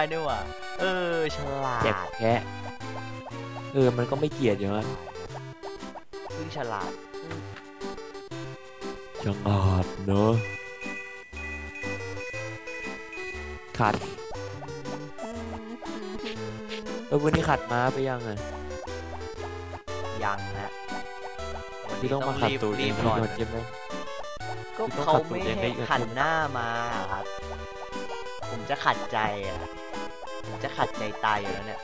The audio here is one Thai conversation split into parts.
ได้ด้วยว่ะเออ ฉลาดแจกแค่เออ มันก็ไม่เกลียดอย่างนั้นเพิ่งฉลาดจังอาดเนอะขัดเออวันนี้ขัดม้าไปยังไงยังนะวันพี่นี้ต้องมาขัดรีบตูดเอรีงบพี่ก่อนโดนใช่ไหมก็พี่ต้องเขาขัดตูไม่ดเองได้ให้อีกขันหน้ามาครับ ผมจะขัดใจอะผม จะขัดใจตายอยู่แล้วเนี่ย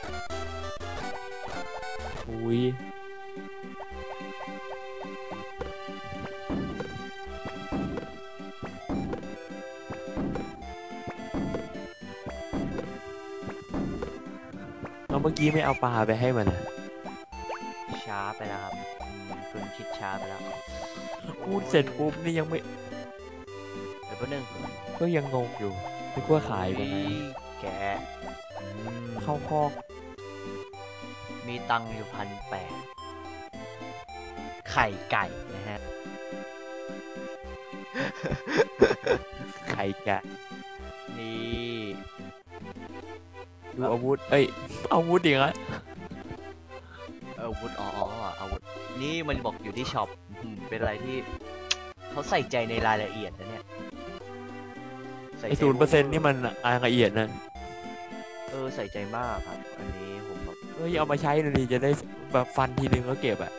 อุ้ยเราเมื่อกี้ไม่เอาปลาไปให้มันอะช้าไปแล้วครับอืมคุณคิดช้าไปแล้วพูดเสร็จปุ๊บนี่ยังไม่เดี๋ยวแป๊บนึงก็ยังงงอยู่ไม่กลัวขายไปไหนอุ๊แกอืม เข้าคอกมีตังค์อยู่พันแปดไข่ไก่นะฮะ ไข่แกะนี่ดูอาวุธ เอ้ย อาวุธอีกแล้วอาวุธอ๋ออ๋ออาวุธ นี่มันบอกอยู่ที่ช็อปอืมเป็นอะไรที่เขาใส่ใจในรายละเอียดนะเนี่ยใส่ไอ้ใจศูนย์เปอร์เซ็นต์นี่มันรายละเอียดนะเออใส่ใจมากครับ อันนี้ผมแบบเอ้ยเอามาใช้หน่อยดิจะได้แบบฟันทีนึงแล้วเก็บอะ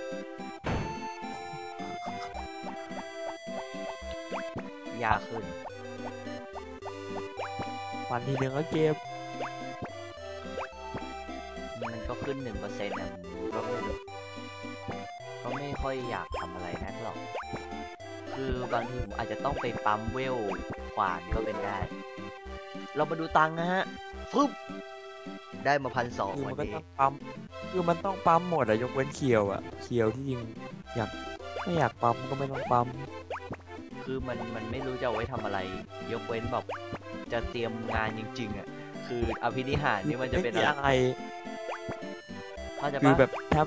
ยากขึ้น ฟันทีนึงแล้วเก็บ มันก็ขึ้นหนึ่งเปอร์เซ็นต์นะผมก็ไม่ก็ไม่ค่อยอยากทำอะไรนักหรอก คือบางทีผมอาจจะต้องไปปั๊มเวลขวานก็เป็นได้ เรามาดูตังค์นะฮะฟึบ ได้มาพันสองคือวัมันนก็นี้ต้องปั๊มคือมันต้องปั๊มหมดอะยกเว้นเคียวอะเคียวที่จริงอยากไม่อยากปั๊มก็ไม่ต้องปั๊มคือมันมันไม่รู้จะเอาไว้ทำอะไร ยกเว้นแบบจะเตรียมงานจริงๆอะคืออภินิหารนี่มันจะเป็นไม่มีอะไรอะไรเข้าใจคือปะแบบถ้า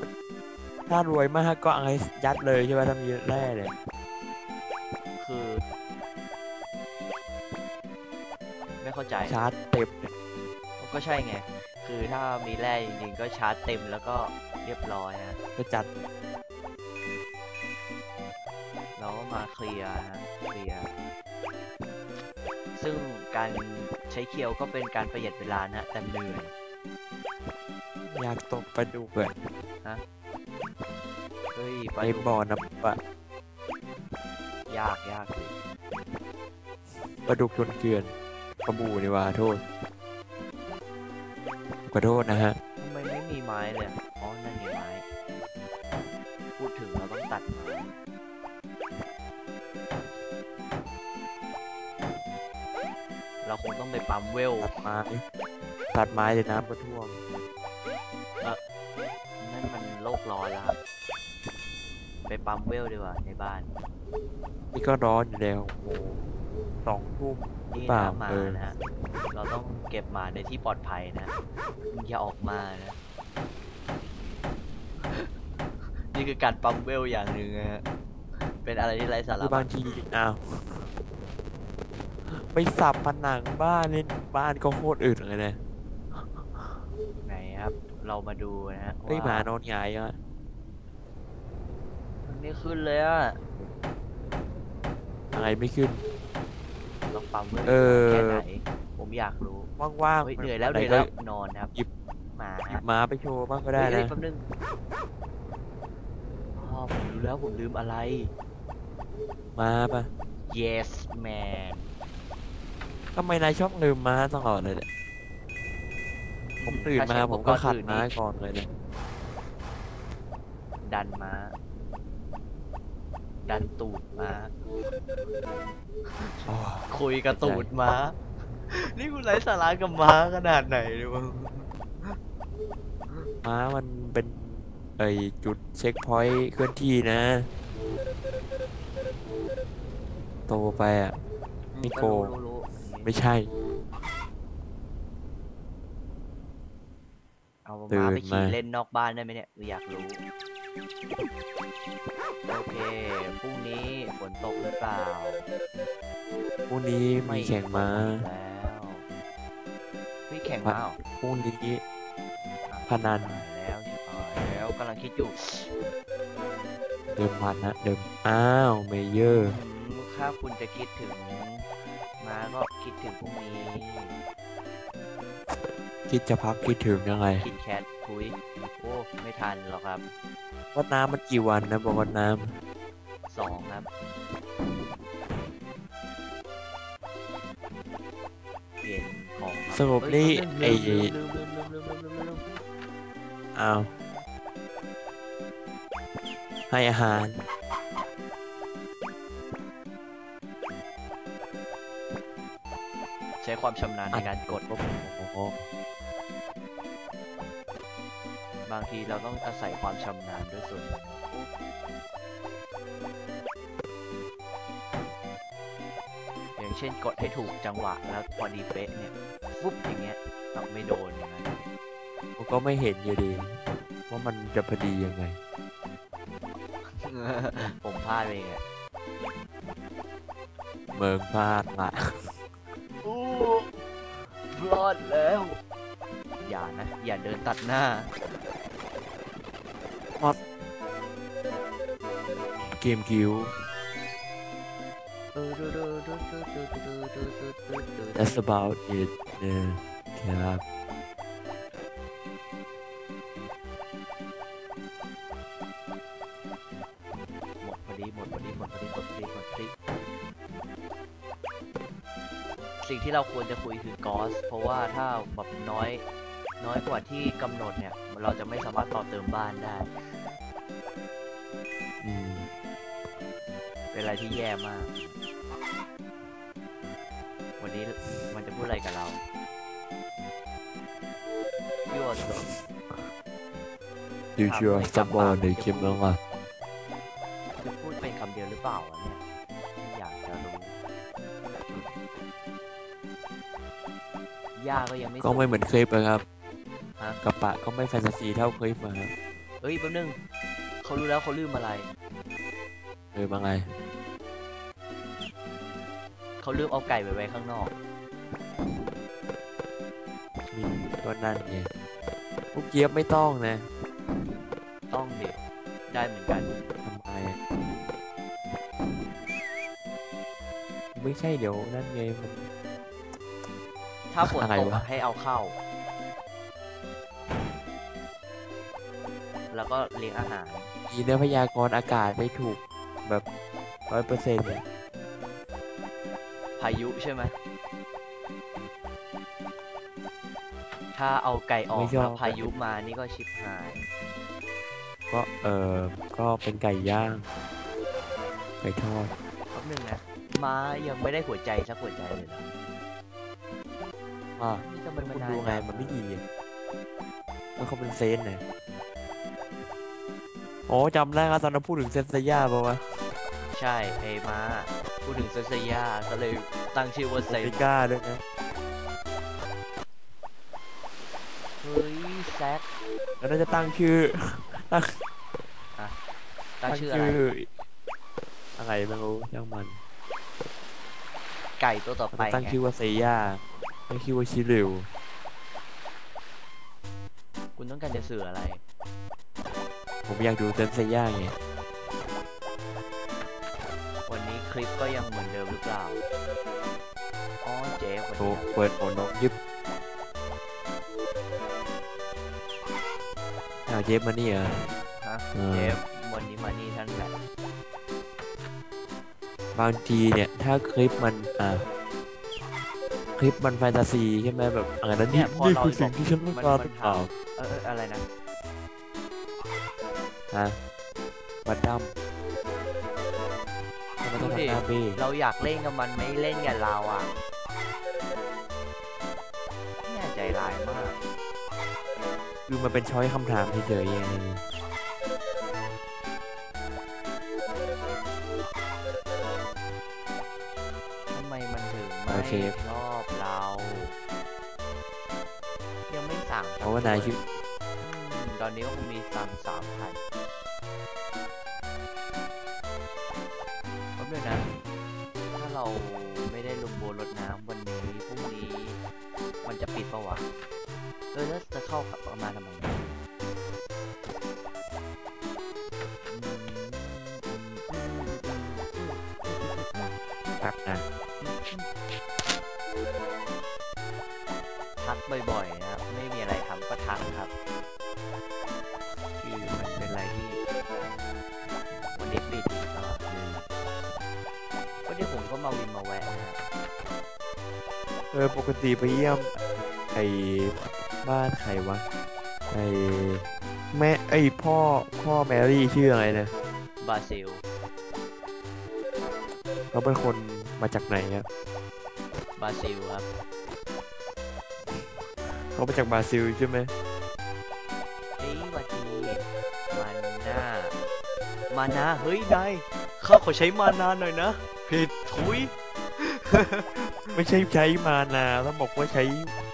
ถ้ารวยมากก็เอาไอ้ยัดเลยใช่ไหมถ้ามีแร่เลย คือ ไม่เข้าใจ ชาร์จเต็มเนี่ยก็ใช่ไง คือถ้ามีแร่จริงๆก็ชาร์จเต็มแล้วก็เรียบร้อยฮะก็จัด เราก็มาเคลียร์ฮะเคลียร์ซึ่งการใช้เคียวก็เป็นการประหยัดเวลานะฮะแต่เหนื่อยอยากตกปลาดุกอะเฮ้ยไปในบ่อน้ำปลายากยากอยู่ปลาดุกจนเกลือนปลาบูนี่ว่าโทษ ขอโทษนะฮะทำไมไม่มีไม้เลยอะอ๋อ นั่นมีไม้ พูดถึงเราต้องตัดไม้เราคงต้องไปปั๊มเวล ตัดไม้ตัดไม้เลยน้ำก็ท่วมนั่นมันโลกร้อนแล้วครับ ไปปั๊มเวลดีกว่าในบ้าน นี่ก็ร้อนอยู่แล้วโอ้โห สองทุ่มนี่เปล่านะหมาเออ นะฮะเราต้องเก็บหมาในที่ปลอดภัยนะอย่าออกมานะ นี่คือการปั๊มเวลอย่างหนึ่งนะฮะเป็นอะไรที่ไร้สาระคือบางทีอ้าวไปสับผนังบ้านนี่บ้านก็โคตรอึดเลยนะไหนครับ เรามาดูนะฮะเฮ้ยหมาว่านอนหงายอะมันไม่ขึ้นเลยอะอะไรไม่ขึ้น ต้องปั๊มเวลเออ แค่ไหนผมอยากรู้ว่างเฮ้ยๆเหนื่อยแล้วเหไหนื่อยแล้วก็นอนครับหยิบ หมาหยิบหมาไปโชว์บ้างก็ได้เฮ้ยนะเฮ้ยแป๊บนึงอ๋อผมรู้แล้วผมลืมอะไร มาปะ yes man ทำไมนายชอบลืมม้าตลอดเลยเนี่ยผมตื่นถ้มาใช้ผมก็อุปรณ์ขัดอื่นม้านี่ก่อนเลยเนี่ยดันม้าดันตูดม้าอ๋อ คุยกับเข้าใจตูดม้า นี่คุณไร้สาระกับม้าขนาดไหนเลยวะม้ามันเป็นไอจุดเช็คพอยต์เคลื่อนที่นะ โตไปอะไม่โกงรู้รู้รู้ไม่ใช่ เอาตื่ม้านไปขี่มาเล่นนอกบ้านได้ไหมเนี่ยอยากรู้ โอเค พรุ่งนี้ฝนตกหรือเปล่า พรุ่งนี้มีแข่งม้าแล้วเฮ้ยแข่งมาเหรอพรุ่งนี้พนันตายแล้วชิบหายแล้วกำลังคิดอยู่ เดิมพันนะเดิม อ้าว เมเยอร์อืมถ้าคุณจะคิดถึงมาก็คิดถึงพรุ่งนี้ คิดจะพักคิดถึงยังไง คิดแคทคุย โอ้ ไม่ทันหรอกครับ วัดน้ำมันกี่วันนะบอกว่าน้ำสองครับเปลี่ยนของสรุปนี่ไออ้าให้อาหารใช้ความชำนาญในการกดโอ้ บางทีเราต้องอาศัยความชำนาญด้วยส่วนหนึ่งอย่างเช่นกดให้ถูกจังหวะแล้วพอดีเป๊ะเนี่ยฟุ๊บอย่างเงี้ยเอาไม่โดนอย่างนั้นผมก็ไม่เห็นอยู่ดีว่ามันจะพอดียังไง ผมพลาดไปเองอะเมืองพลาดละโอ้พลาดแล้ว อย่านะ อย่าเดินตัดหน้า เกมคิว that's about it นะครับ หมดพอดี หมดพอดี หมดพอดี หมดพอดี หมดพอดี สิ่งที่เราควรจะคุยคือกอส เพราะว่าถ้าแบบน้อย น้อยกว่าที่กำหนดเนี่ย เราจะไม่สามารถต่อเติมบ้านได้อืมเป็นอะไรที่แย่มาก วันนี้มันจะพูดอะไรกับเรายั่วสุดดูชัวร์สปอนในคลิปแล้วอะจะพูดเป็นคำเดียวหรือเปล่าวะเนี่ยอยากจะรู้ย่าก็ยังไม่ก็ไม่สุเหมือนคลิปนะครับฮะ กระปะก็ไม่แฟนตาซีเท่าคลิปนะครับเอ้ยแป๊บนึงเขารู้แล้วเขาลืมอะไรเออมาไงเขาลืมเอาไก่ไปไว้ข้างนอกมีก็นั่นไงพวกเกียบไม่ต้องนะ ต้องเด็ดได้เหมือนกันทำไมอะไม่ใช่เดี๋ยวนั่นไงมันถ้าฝนอะไรตกวะอะให้เอาเข้า ก็เลี้ยงอาหารมีเนื้อพยากรณ์อากาศไม่ถูกแบบร้อยเปอร์เซ็นต์เนี่ยพายุใช่ไหมถ้าเอาไก่ออกแล้วพายุมานี่ก็ชิบหาย ก็เออก็เป็นไก่ย่าง ไก่ทอดแป๊บนึงนะม้ายังไม่ได้หัวใจสักหัวใจเลยเหรอว่านี่ทำไมมันคุณนานดูไงจัมันไม่ดีอะมันเขาเป็นเซนเนี่ย โอ้จำได้ครับตอนนั้นพูดถึงเซนเซย่าป่าวะใช่ไอ้ม้าพูดถึงเซนเซียาก็เลยตั้งชื่อว่าเซนไม่กล้าด้วยนะเฮ้ยแซกแล้วน่าจะตั้งชื่อตั้งชื่ออะไรอะไรไม่รู้ช่างมัน ไก่ตัวต่อไปตั้งไงชื่อว่าเซย่าตั้งชื่อว่าชิริวคุณต้องการจะสื่ออะไร ผมอยากดูเซนเซย่าไงวันนี้คลิปก็ยังเหมือนเดิมหรือเปล่า อ๋อเจ๊คนโชนี้ว์เปิดโอนกยิบอ้าวเจฟมานี่เหรอ ฮะเออ เจ๊วันนี้มานี่ท่านแหละ บางทีเนี่ย ถ้าคลิปมันอ่าคลิปมันแฟนตาซีใช่ไหมแบบอะไรนั้นนี่นี่คือสิ่งที่ฉันต้องการหรือเปล่า เออเอออะไรนะ ฮะบัดดัมทำไมต้องดูดิทำหน้าเบ้เราอยากเล่นกับมันไม่เล่นกับเราอะแน่ใจร้ายมาก คือมันเป็นช้อยคำถามเฉยๆไงทำไมมันถึงโอไม่เคชอบเรา ยังไม่สั่งเพราะว่านายคิดอืมตอนนี้ก็คงมีตังสามพัน โบนรดน้ำวันนี้พรุ่งนี้ มันจะปิดปะวะอแล้วจะเข้ากับมาทำไมอืมครับนะทักบ่อยๆนะครับไม่มีอะไรทำก็ทักครับ คือมันเป็นอะไรที่วันนี้ปิดตลอดเลยก็เดี๋ยวผมก็มาวินมา ออปกติไปเยี่ยมไอ้บ้านใครวะไอ้แม่ไอ้พ่อพ่อแมรี่ชื่ออะไรนะบราซิลเขาเป็นคนมาจากไหนครับบราซิลครับเขามาจากบราซิลใช่ไหมเอ้ยหวัดดีมันน่ามานาเฮ้ยนายข้าขอใช้มานาหน่อยนะผิดทุย ไม่ใช่ใช้มานาแล้วบอกว่าใช้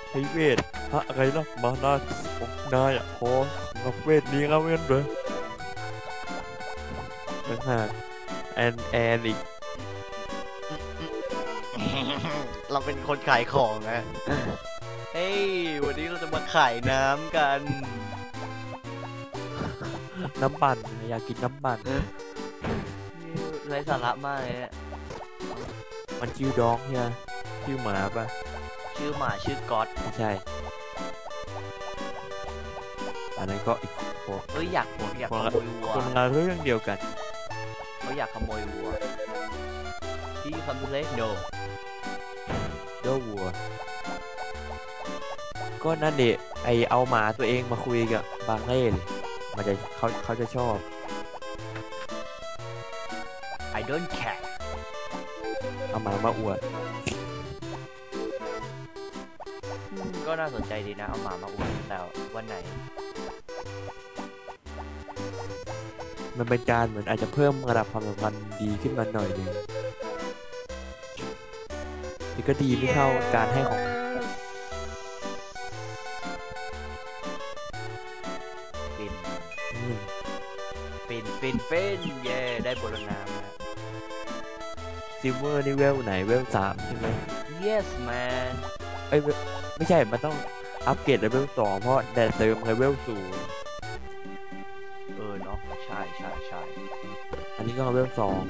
ใช้เวทพระอะไรนะมานาผมนายอะขอนักเวทนี้เอาเว้นเลยต่างหากแอนแอนอีกเราเป็นคนขายของนะ เฮ้ย วันนี้เราจะมาขายน้ำกัน น้ำปั่นอยากกินน้ำปั่นไร้สาระมากเลยอะมันชื่อดองใช่ไหม ชื่อหมาปะชื่อหมาชื่อก๊อตไม่ใช่ อันนั้นก็อีกคนเอ้ยอยากผมอยากขโมยวัวคนละเรื่องเดียวกันเขาอยากขโมยวัวที่คำพูดเลย no เจ้าวัว ก็นั่นเดะไอเอาหมาตัวเองมาคุยกับบางเล่ดิมันจะเขาเขาจะชอบ I don't care เอาหมามาอวด น่าสนใจดีนะ เอาหมามาอวดแต่วันไหน มันเป็นการเหมือนอาจจะเพิ่มระดับความสัมพันธ์ดีขึ้นมาหน่อยหนึงนี่ก็ดีไม่เท่าการให้ของฟินอืมฟินฟินฟินเย่ได้บทน้ำนะซิลเวอร์นี่เวลไหนเวลสามใช่ไหม yes man เอ้ยเวล ไม่ใช่ มันต้องอัปเกรดเลเวลสองเพราะแดดเติมเลเวลสูงเออเนาะใช่ใช่ใช่อันนี้ก็เลเวลสอง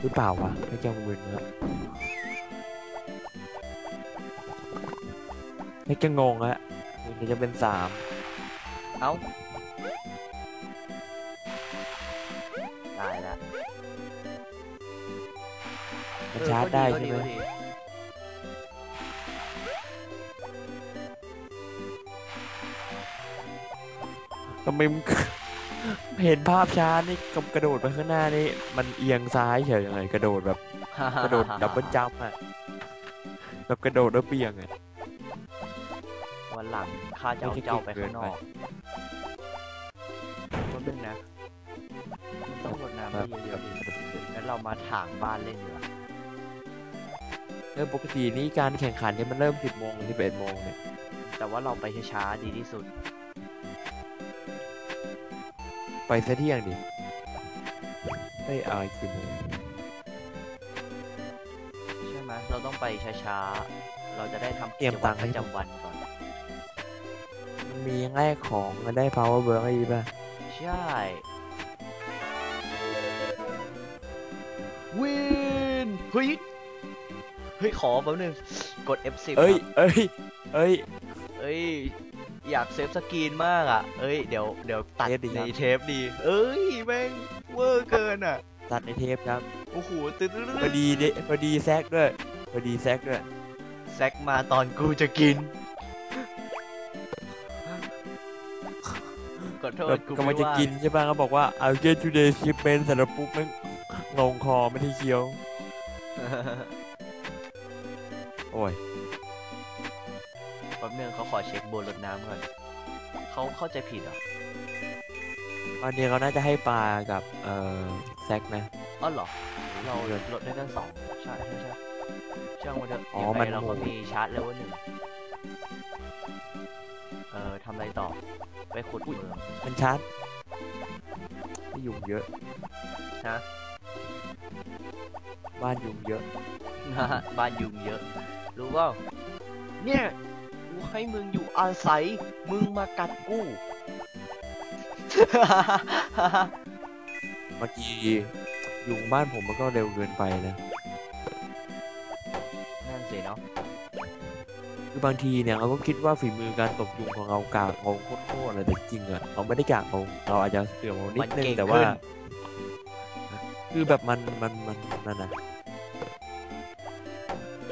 หรือเปล่าวะไม่จำเว้นครับไม่จะงงอะมันจะเป็นสามเอ้าตายละมันชาร์จได้ใช่ไหม ทำไมมึงเห็นภาพช้านี่กับกระโดดไปข้างหน้านี่มันเอียงซ้ายเฉยเลยกระโดดแบบกระโดดดับเบิลจัมป์อะแบบกระโดดแล้วเปียงอะวันหลังข้าจะเอาไม่ใช่เจ้าไปเกิข้านงนไปอกก็เป็นนะมันต้องรดน้ำให้เยอะๆดิงั้นเรามาถางบ้านเล่นดีกว่าเออปกตินี่การแข่งขันเนี่ยมันเริ่ม 10โมงหรือ11โมงเนี่ยแต่ว่าเราไปช้าๆดีที่สุด ไปซะเที่ยงดิเฮ้ยเอาอีกกี่โมงใช่ไหมเราต้องไปช้าๆ เราจะได้ทำเตรียมตังค์ปให้ระจำวันก่อนมันมีแรกของมันได้ power b u r ไอ้ป่ะ ใช่วินเฮ้ยเฮ้ย ขอแป๊บนึง กด F10 เอ้ย ครับเอ้ย เอ้ย เอ้ย อยากเซฟสกรีนมากอะ เอ้ย เดี๋ยวเดี๋ยวตัดเทปดีในครับเทปดี เอ้ยแม่งเวอร์เกินอะ ตัดในเทปครับโอ้โหตื่นพอดีเดพอดีแซกด้วยพอดีแซกด้วยแซกมาตอนกูจะกิน ขอโทแบษบกูกำลัไม่งจะว่ากินใช่ป่ะเขาบอกว่า I'll get today shipment เสร็จแล้วปุ๊บแม่งลงคอไม่ได้เคี้ยว โอ้ยแป๊บนึงเขาขอเช็คโบนรดน้ำก่อนเขาเข้าใจผิดเหรอตอนนี้เขาน่าจะให้ปลากับเอ่อแซกนะอ๋อเหรอ เราลดได้ตั้งสองใช่ใช่ใช่ช่างมันเถอะอ๋อยังมัไงนเราก็โหดมีชาร์จเลเวลหนึ่งเอ่อทำอะไรต่อ ไปขุดเมืองมันชาร์จไม่ยุงเยอะฮะบ้านยุงเยอะนะฮะบ้านยุงเยอะ รู้เปล่าเนี่ยกู ให้ให้มึงอยู่อาศัย มึงมากัดกูบางทียุงบ้านผมมันก็เร็วเกินไปนะ นั่นสิเนาะ คือบางทีเนี่ยเราก็คิดว่าฝีมือการตบยุงของเรากากเอาโคตรๆเลยแต่จริงๆอะเราไม่ได้กากเอาเราอาจจะเสื่อมเอานิดนึงแต่ว่า คือแบบมันมันมันนั่นนะ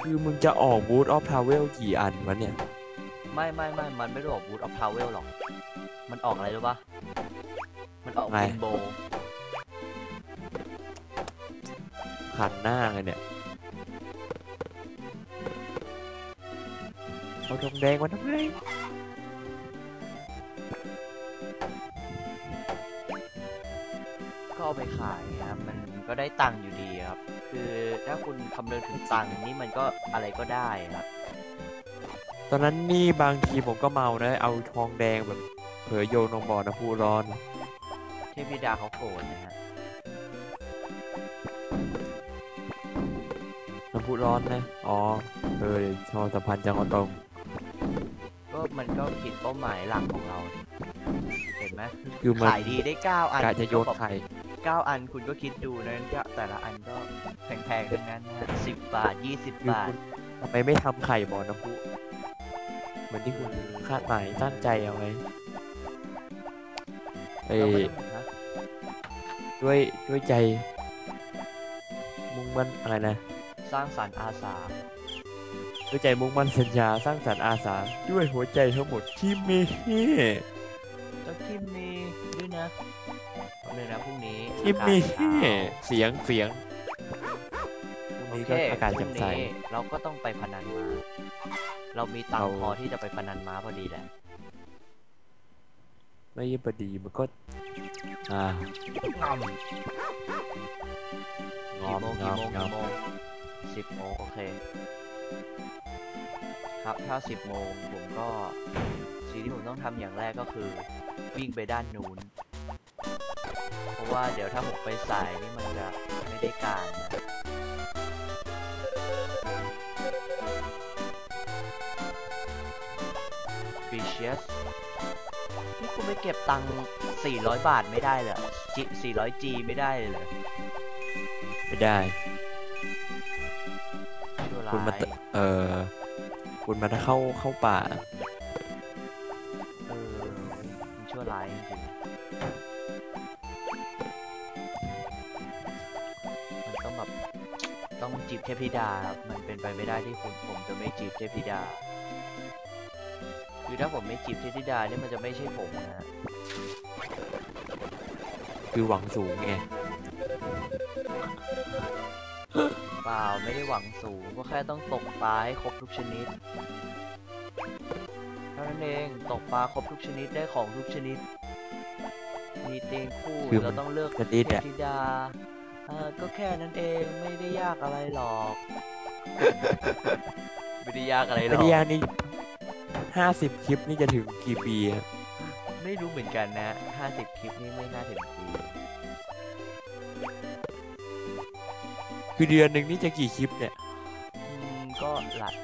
คือมึงจะออกบูธออฟทาวเวลกี่อันวะเนี่ย ไม่ไม่ไม่มันไม่ได้ออกบูธออฟทาวเวลหรอก มันออกอะไรรู้ปะมันออกไงวินโบขันหน้าเลยเนี่ยเอาทองแดงมาทำไมก็เอาไปขายครับ มันก็ได้ตังค์อยู่ดีครับ คือถ้าคุณคำนึงถึงตังค์นี่มันก็อะไรก็ได้ครับต อนนั้นนี่บางทีผมก็เมานะ เอาทองแดงแบบ เผยโยนลงบ่อน้ำพุร้อนเทพธิดาเขาโกรธนะฮะน้ำพุร้อนนะ อ๋อ เออชอสัมพันธ์จังหวัดตรง ก็มันก็ผิดเป้าหมายหลักของเรา เห็นไหมคือมันขายดีได้เก้าอันกะจะโยนก็แบบไข่เก้าอันคุณก็คิดดูนะก็แต่ละอันก็แพงๆทั้งนั้นนะสิบบาทยี่สิบคือบาทคุณทำไมไม่ทำไข่บ่อน้ำพุเห มือนที่คุณคาดหมายตั้งใจเอาไว้เอ้เราไม่ยได้นะด้วยด้วยใจ มุ่งมั่นอะไรนะ สร้างสรรค์อาสา ด้วยใจมุ่งมั่นสัญญาสร้างสรรค์อาสา ด้วยหัวใจทั้งหมดที่มีให้แล้วคิมมีด้วยนะเอาเลยนะพรุ่งนี้ที่อากาศมีเช้าให้เสียงเสียงพรุ่งโอนี้เคก็อากาศพแจ่รุ่มงใสนี้เราก็ต้องไปพนันม้า เรามีตังค์เราพอที่จะไปพนันม้าพอดีแหละ ไม่พอดีมันก็ อ่างอมงกี่อมโมงงกี่อมโมงงอกี่มโมงสิบโมงโอเค ครับถ้าสิบโมงผมก็สิ่งที่ผมต้องทำอย่างแรกก็คือวิ่งไปด้านนู้น เพราะว่าเดี๋ยวถ้าผมไปสายนี่มันจะไม่ได้การนะ เชียสนี่คุณไปเก็บตังค์400 บาทไม่ได้เหรอจิ400 G ไม่ได้เลยเหรอไม่ได้ชั่วร้าคุณมาายตเอ่อคุณมาถ้าเข้าเข้าป่า เออมันชั่วร้ายจริงๆมันต้องแบบ ต้องจีบเทพธิดาครับมันเป็นไปไม่ได้ที่คุณผมจะไม่จีบเทพธิดา คือถ้าผมไม่จีบเทพธิดาเนี่ยมันจะไม่ใช่ผมนะฮะคือหวังสูงไงเปล่าไม่ได้หวังสูงก็แค่ต้องตกปลาให้ครบทุกชนิดเท่านั้นเองตกปลาครบทุกชนิดได้ของทุกชนิด มีเตียงคู่คือเรามันต้องเลือกชนิดเทอะพธิดาเออก็แค่นั้นเองไม่ได้ยากอะไรหรอก ไม่ได้ยากอะไรหรไม่อกได้ยากนี่ ห้าสิบคลิปนี่จะถึงกี่ปีอะไม่รู้เหมือนกันนะห้าสิบคลิปนี่ไม่น่าถึงปี คือเดือนหนึ่งนี่จะกี่คลิปเนี่ย อืม ก็หลัด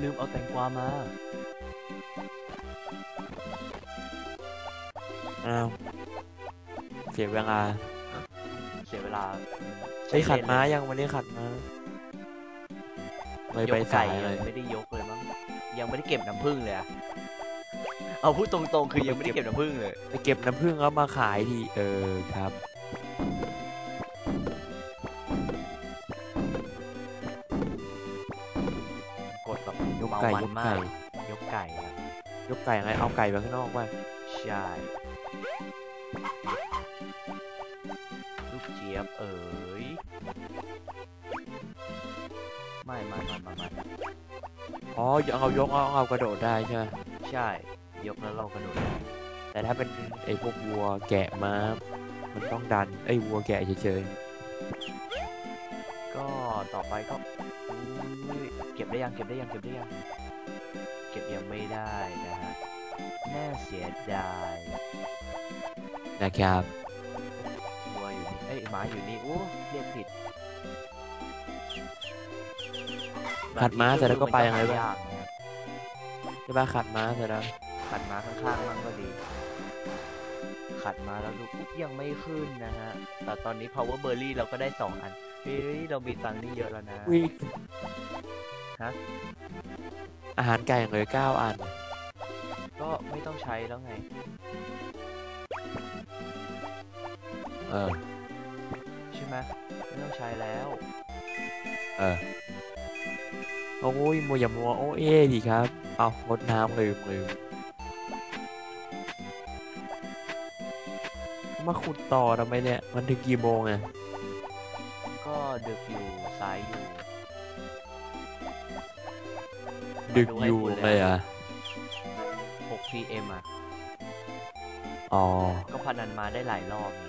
ลืมเอาแตงกวามา อ้าว เสียเวลา เสียเวลาไอ้ยขัดเล่นม้าเลยยังวันนี้ขัดม้าไม่ยไปกสาไก่ยเลยัยงไม่ได้ยกเล ยมั้งยังไม่ได้เก็บน้ำผึ้งเลยอะเอาพูดตรงๆ คือยังไม่ได้เก็บน้ำผึ้งเลยไปเก็บน้ำผึ้งแล้วมาขายดีเออครับ กดแบบยกเมาไก่มันยกมาไก่กยกไก่อะยกไก่ยังไงเอาไก่ไปข้างนอกว่ะใช่ลูกเจี๊ยบเอ๋ยไม่ไม่ไม่ไม่ไม่ อ๋อเอายกเอาเอากระโดดได้ใช่ไหมใช่ ยกแล้วเรากระโดดได้แต่ถ้าเป็นไอ้พวกวัวแกะม้า มันต้องดันไอ้วัวแกะเฉยก็ต่อไปก็อุ๊ยเก็บได้ยังเก็บได้ยังเก็บได้ยัง เก็บยังไม่ได้นะฮะ น่าเสียดายๆนะครับวัวอยู่นี่ เอ้ยหมาอยู่นี่ โอ้เรียกผิด ขัดม้าเสร็จแล้วก็ไปยังไงบ้างยากนะครับช่ป่ะขัดม้าเสร็จแล้วขัดมาข้างๆมั่งก็ดี ขัดมาแล้วดูปุ๊บยังไม่ขึ้นนะฮะ แต่ตอนนี้ power berry เราก็ได้สองอันเฮ้ยเรามีตังค์นี่เยอะแล้วนะวิฮะอาหารไก่เหลือเก้าอัน ก็ไม่ต้องใช้แล้วไง เออ ใช่ไหมไม่ต้องใช้แล้ว เออ โอ้ยมัวอย่ามัวโอ้เอ้ดีครับ เอางดน้ำลืมลืมมาขุดต่อทำไมเนี่ย มันถึงกี่โมงอะก็ดึกอยู่สายอยู่ ดึกอยู่เลยอะ6 pm อะอ๋อ ก็พนันมาได้หลายรอบไง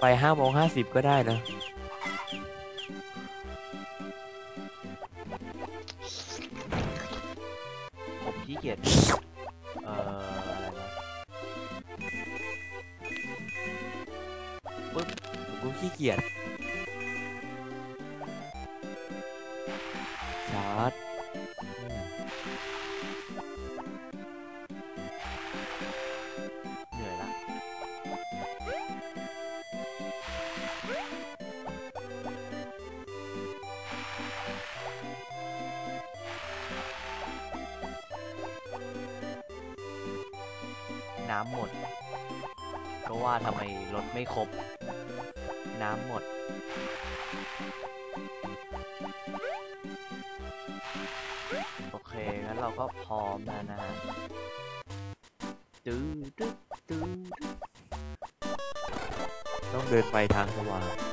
ไปห้าโมงห้าสิบก็ได้นะ เหนื่อยละน้ำหมด ก็ว่าทำไมรถไม่ครบ น้ำหมด งั้นเราก็พร้อมแล้วนะฮะตื้อตื้อตื้อต้องเดินไปทางสว่าง